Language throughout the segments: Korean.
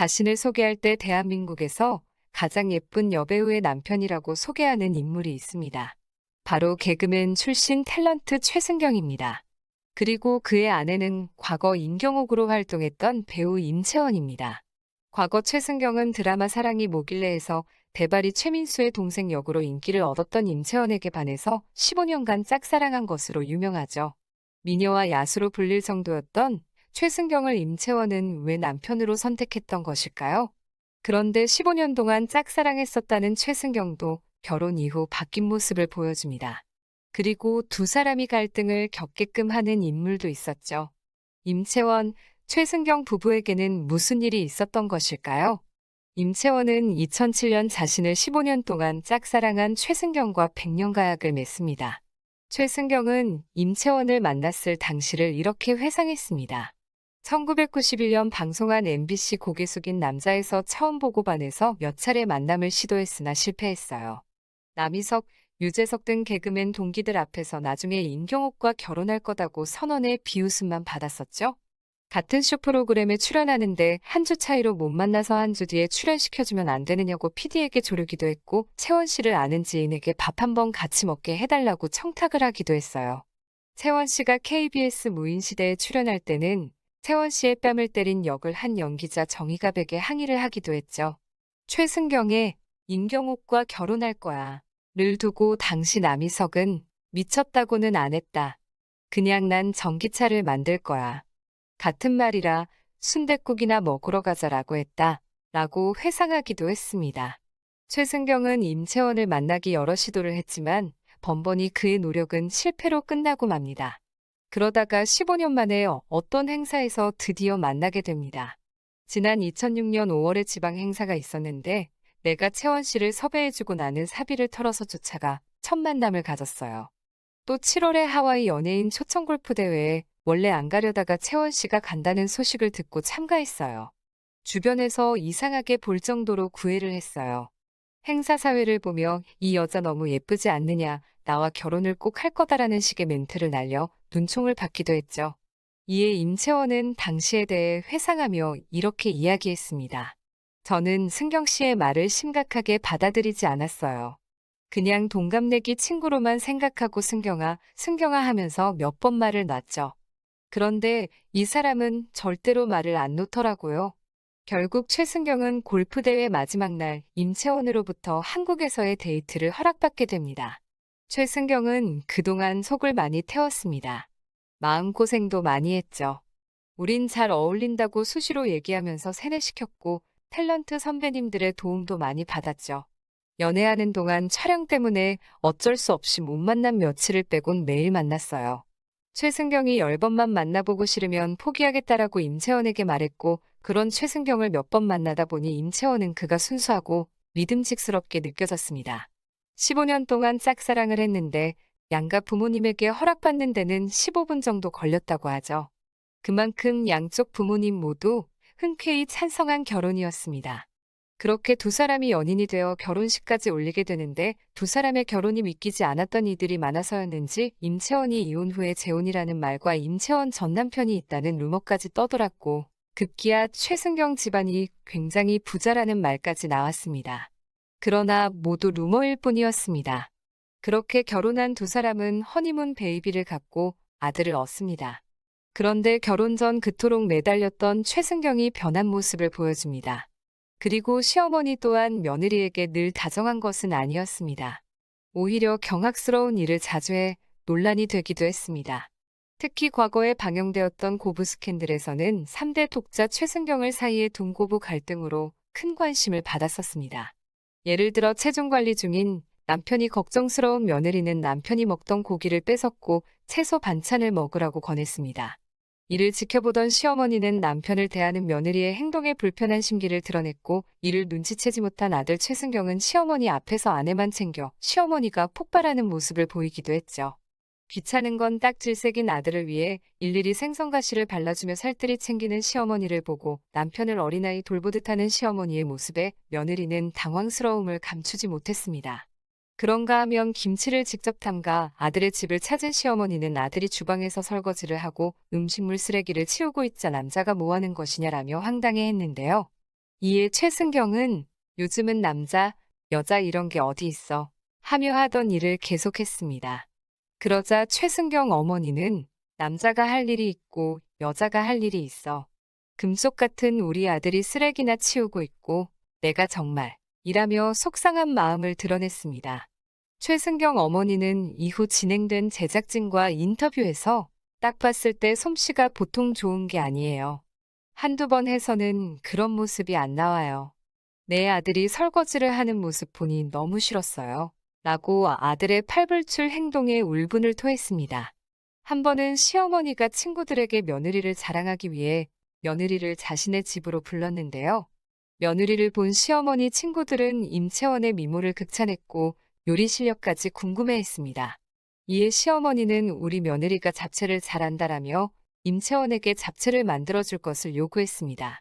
자신을 소개할 때 대한민국에서 가장 예쁜 여배우의 남편이라고 소개하는 인물이 있습니다. 바로 개그맨 출신 탤런트 최승경입니다. 그리고 그의 아내는 과거 임경옥으로 활동했던 배우 임채원입니다. 과거 최승경은 드라마 사랑이 뭐길래에서 대발이 최민수의 동생 역으로 인기를 얻었던 임채원에게 반해서 15년간 짝사랑한 것으로 유명하죠. 미녀와 야수로 불릴 정도였던 최승경을 임채원은 왜 남편으로 선택했던 것일까요? 그런데 15년 동안 짝사랑했었다는 최승경도 결혼 이후 바뀐 모습을 보여줍니다. 그리고 두 사람이 갈등을 겪게끔 하는 인물도 있었죠. 임채원, 최승경 부부에게는 무슨 일이 있었던 것일까요? 임채원은 2007년 자신을 15년 동안 짝사랑한 최승경과 백년가약을 맺습니다. 최승경은 임채원을 만났을 당시를 이렇게 회상했습니다. 1991년 방송한 MBC 고개 숙인 남자에서 처음 보고 반해서 몇 차례 만남을 시도했으나 실패했어요. 남희석, 유재석 등 개그맨 동기들 앞에서 나중에 임경옥과 결혼할 거다고 선언의 비웃음만 받았었죠. 같은 쇼 프로그램에 출연하는데 한 주 차이로 못 만나서 한 주 뒤에 출연시켜주면 안 되느냐고 PD에게 조르기도 했고 채원 씨를 아는 지인에게 밥 한 번 같이 먹게 해달라고 청탁을 하기도 했어요. 채원 씨가 KBS 무인시대에 출연할 때는 채원 씨의 뺨을 때린 역을 한 연기자 정희갑에게 항의를 하기도 했죠. 최승경의 임경옥과 결혼할 거야. 를 두고 당시 남희석은 미쳤다고는 안 했다. 그냥 난 전기차를 만들 거야. 같은 말이라 순댓국이나 먹으러 가자라고 했다. 라고 회상하기도 했습니다. 최승경은 임채원을 만나기 여러 시도를 했지만 번번이 그의 노력은 실패로 끝나고 맙니다. 그러다가 15년 만에 어떤 행사에서 드디어 만나게 됩니다. 지난 2006년 5월에 지방 행사가 있었는데 내가 채원 씨를 섭외해주고 나는 사비를 털어서 쫓아가 첫 만남을 가졌어요. 또 7월에 하와이 연예인 초청 골프 대회에 원래 안 가려다가 채원 씨가 간다는 소식을 듣고 참가했어요. 주변에서 이상하게 볼 정도로 구애를 했어요. 행사 사회를 보며 이 여자 너무 예쁘지 않느냐, 나와 결혼을 꼭 할 거다라는 식의 멘트를 날려 눈총을 받기도 했죠. 이에 임채원은 당시에 대해 회상하며 이렇게 이야기했습니다. 저는 승경 씨의 말을 심각하게 받아들이지 않았어요. 그냥 동갑내기 친구로만 생각하고 승경아, 승경아 하면서 몇 번 말을 놨죠. 그런데 이 사람은 절대로 말을 안 놓더라고요. 결국 최승경은 골프대회 마지막 날 임채원으로부터 한국에서의 데이트를 허락받게 됩니다. 최승경은 그동안 속을 많이 태웠습니다. 마음고생도 많이 했죠. 우린 잘 어울린다고 수시로 얘기하면서 세뇌시켰고 탤런트 선배님들의 도움도 많이 받았죠. 연애하는 동안 촬영 때문에 어쩔 수 없이 못 만난 며칠을 빼곤 매일 만났어요. 최승경이 열 번만 만나보고 싫으면 포기하겠다라고 임채원에게 말했고 그런 최승경을 몇 번 만나다 보니 임채원은 그가 순수하고 믿음직스럽게 느껴졌습니다. 15년 동안 짝사랑을 했는데 양가 부모님에게 허락받는 데는 15분 정도 걸렸다고 하죠. 그만큼 양쪽 부모님 모두 흔쾌히 찬성한 결혼이었습니다. 그렇게 두 사람이 연인이 되어 결혼식까지 올리게 되는데 두 사람의 결혼이 믿기지 않았던 이들이 많아서였는지 임채원이 이혼 후에 재혼이라는 말과 임채원 전 남편이 있다는 루머까지 떠돌았고 급기야 최승경 집안이 굉장히 부자라는 말까지 나왔습니다. 그러나 모두 루머일 뿐이었습니다. 그렇게 결혼한 두 사람은 허니문 베이비를 갖고 아들을 얻습니다. 그런데 결혼 전 그토록 매달렸던 최승경이 변한 모습을 보여줍니다. 그리고 시어머니 또한 며느리에게 늘 다정한 것은 아니었습니다. 오히려 경악스러운 일을 자주 해 논란이 되기도 했습니다. 특히 과거에 방영되었던 고부 스캔들에서는 3대 독자 최승경을 사이에 둔 고부 갈등으로 큰 관심을 받았었습니다. 예를 들어 체중 관리 중인 남편이 걱정스러운 며느리는 남편이 먹던 고기를 뺏었고 채소 반찬을 먹으라고 권했습니다. 이를 지켜보던 시어머니는 남편을 대하는 며느리의 행동에 불편한 심기를 드러냈고 이를 눈치채지 못한 아들 최승경은 시어머니 앞에서 아내만 챙겨 시어머니가 폭발하는 모습을 보이기도 했죠. 귀찮은 건 딱 질색인 아들을 위해 일일이 생선가시를 발라주며 살뜰히 챙기는 시어머니를 보고 남편을 어린아이 돌보듯 하는 시어머니의 모습에 며느리는 당황스러움을 감추지 못했습니다. 그런가 하면 김치를 직접 담가 아들의 집을 찾은 시어머니는 아들이 주방에서 설거지를 하고 음식물 쓰레기를 치우고 있자 남자가 뭐하는 것이냐라며 황당해 했는데요. 이에 최승경은 요즘은 남자, 여자 이런 게 어디 있어 하며 하던 일을 계속했습니다. 그러자 최승경 어머니는 남자가 할 일이 있고 여자가 할 일이 있어. 금속 같은 우리 아들이 쓰레기나 치우고 있고 내가 정말 이라며 속상한 마음을 드러냈습니다. 최승경 어머니는 이후 진행된 제작진과 인터뷰에서 딱 봤을 때 솜씨가 보통 좋은 게 아니에요. 한두 번 해서는 그런 모습이 안 나와요. 내 아들이 설거지를 하는 모습 보니 너무 싫었어요. 라고 아들의 팔불출 행동에 울분을 토했습니다. 한 번은 시어머니가 친구들에게 며느리를 자랑하기 위해 며느리를 자신의 집으로 불렀는데요. 며느리를 본 시어머니 친구들은 임채원의 미모를 극찬했고 요리 실력까지 궁금해했습니다. 이에 시어머니는 우리 며느리가 잡채를 잘한다라며 임채원에게 잡채를 만들어줄 것을 요구했습니다.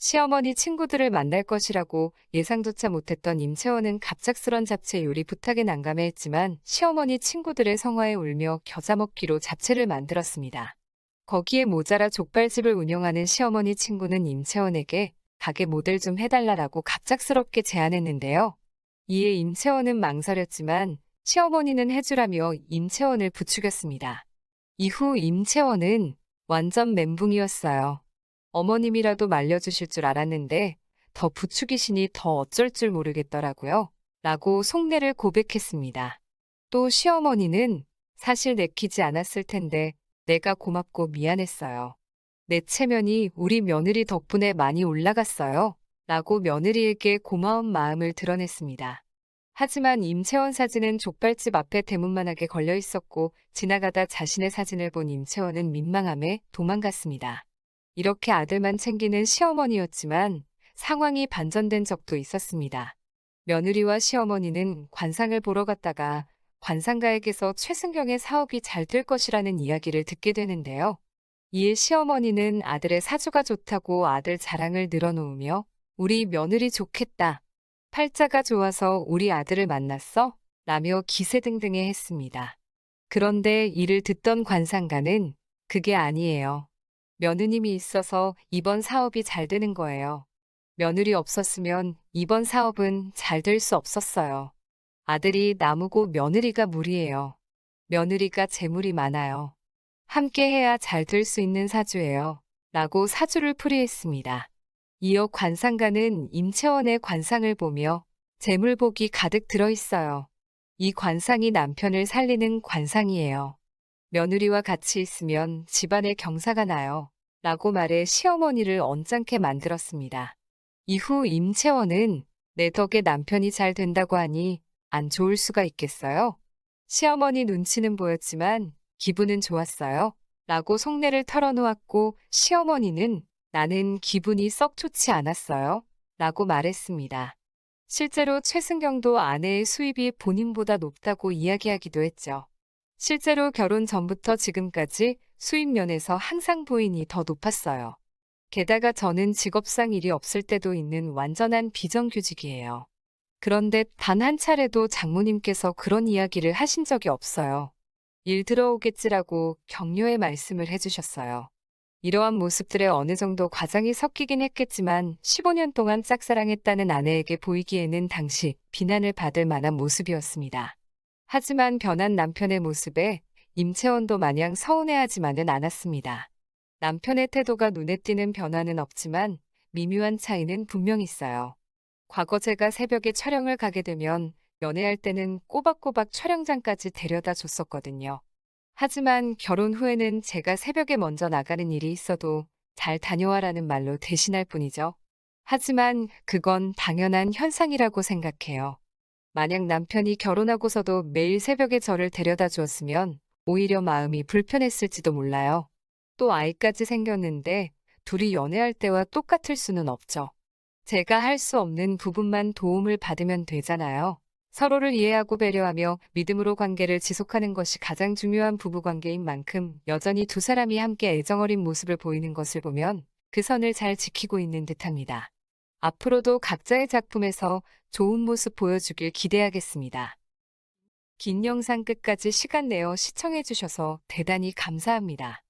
시어머니 친구들을 만날 것이라고 예상조차 못했던 임채원은 갑작스런 잡채 요리 부탁에 난감해했지만 시어머니 친구들의 성화에 울며 겨자 먹기로 잡채를 만들었습니다. 거기에 모자라 족발집을 운영하는 시어머니 친구는 임채원에게 가게 모델 좀 해달라라고 갑작스럽게 제안했는데요. 이에 임채원은 망설였지만 시어머니는 해주라며 임채원을 부추겼습니다. 이후 임채원은 완전 멘붕이었어요. 어머님이라도 말려주실 줄 알았는데 더 부추기시니 더 어쩔 줄 모르겠더라고요. 라고 속내를 고백했습니다. 또 시어머니는 사실 내키지 않았을 텐데 내가 고맙고 미안했어요. 내 체면이 우리 며느리 덕분에 많이 올라갔어요. 라고 며느리에게 고마운 마음을 드러냈습니다. 하지만 임채원 사진은 족발집 앞에 대문만하게 걸려 있었고 지나가다 자신의 사진을 본 임채원은 민망함에 도망갔습니다. 이렇게 아들만 챙기는 시어머니였지만 상황이 반전된 적도 있었습니다. 며느리와 시어머니는 관상을 보러 갔다가 관상가에게서 최승경의 사업이 잘 될 것이라는 이야기를 듣게 되는데요. 이에 시어머니는 아들의 사주가 좋다고 아들 자랑을 늘어놓으며 우리 며느리 좋겠다. 팔자가 좋아서 우리 아들을 만났어? 라며 기세 등등해 했습니다. 그런데 이를 듣던 관상가는 그게 아니에요. 며느님이 있어서 이번 사업이 잘 되는 거예요. 며느리 없었으면 이번 사업은 잘 될 수 없었어요. 아들이 나무고 며느리가 물이에요. 며느리가 재물이 많아요. 함께 해야 잘 될 수 있는 사주예요. 라고 사주를 풀이했습니다. 이어 관상가는 임채원의 관상을 보며 재물복이 가득 들어있어요. 이 관상이 남편을 살리는 관상이에요. 며느리와 같이 있으면 집안에 경사가 나요. 라고 말해 시어머니를 언짢게 만들었습니다. 이후 임채원은 내 덕에 남편이 잘 된다고 하니 안 좋을 수가 있겠어요? 시어머니 눈치는 보였지만 기분은 좋았어요. 라고 속내를 털어놓았고 시어머니는 나는 기분이 썩 좋지 않았어요. 라고 말했습니다. 실제로 최승경도 아내의 수입이 본인보다 높다고 이야기하기도 했죠. 실제로 결혼 전부터 지금까지 수입 면에서 항상 부인이 더 높았어요. 게다가 저는 직업상 일이 없을 때도 있는 완전한 비정규직이에요. 그런데 단 한 차례도 장모님께서 그런 이야기를 하신 적이 없어요. 일 들어오겠지라고 격려의 말씀을 해주셨어요. 이러한 모습들에 어느 정도 과장이 섞이긴 했겠지만 15년 동안 짝사랑했다는 아내에게 보이기에는 당시 비난을 받을 만한 모습이었습니다. 하지만 변한 남편의 모습에 임채원도 마냥 서운해하지만은 않았습니다. 남편의 태도가 눈에 띄는 변화는 없지만 미묘한 차이는 분명 있어요. 과거 제가 새벽에 촬영을 가게 되면 연애할 때는 꼬박꼬박 촬영장까지 데려다 줬었거든요. 하지만 결혼 후에는 제가 새벽에 먼저 나가는 일이 있어도 잘 다녀와라는 말로 대신할 뿐이죠. 하지만 그건 당연한 현상이라고 생각해요. 만약 남편이 결혼하고서도 매일 새벽에 저를 데려다 주었으면 오히려 마음이 불편했을지도 몰라요. 또 아이까지 생겼는데 둘이 연애할 때와 똑같을 수는 없죠. 제가 할 수 없는 부분만 도움을 받으면 되잖아요. 서로를 이해하고 배려하며 믿음으로 관계를 지속하는 것이 가장 중요한 부부 관계인 만큼 여전히 두 사람이 함께 애정어린 모습을 보이는 것을 보면 그 선을 잘 지키고 있는 듯합니다. 앞으로도 각자의 작품에서 좋은 모습 보여주길 기대하겠습니다. 긴 영상 끝까지 시간 내어 시청해주셔서 대단히 감사합니다.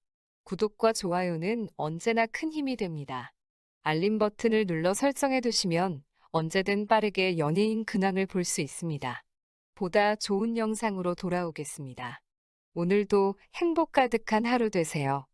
구독과 좋아요는 언제나 큰 힘이 됩니다. 알림 버튼을 눌러 설정해 두시면 언제든 빠르게 연예인 근황을 볼 수 있습니다. 보다 좋은 영상으로 돌아오겠습니다. 오늘도 행복 가득한 하루 되세요.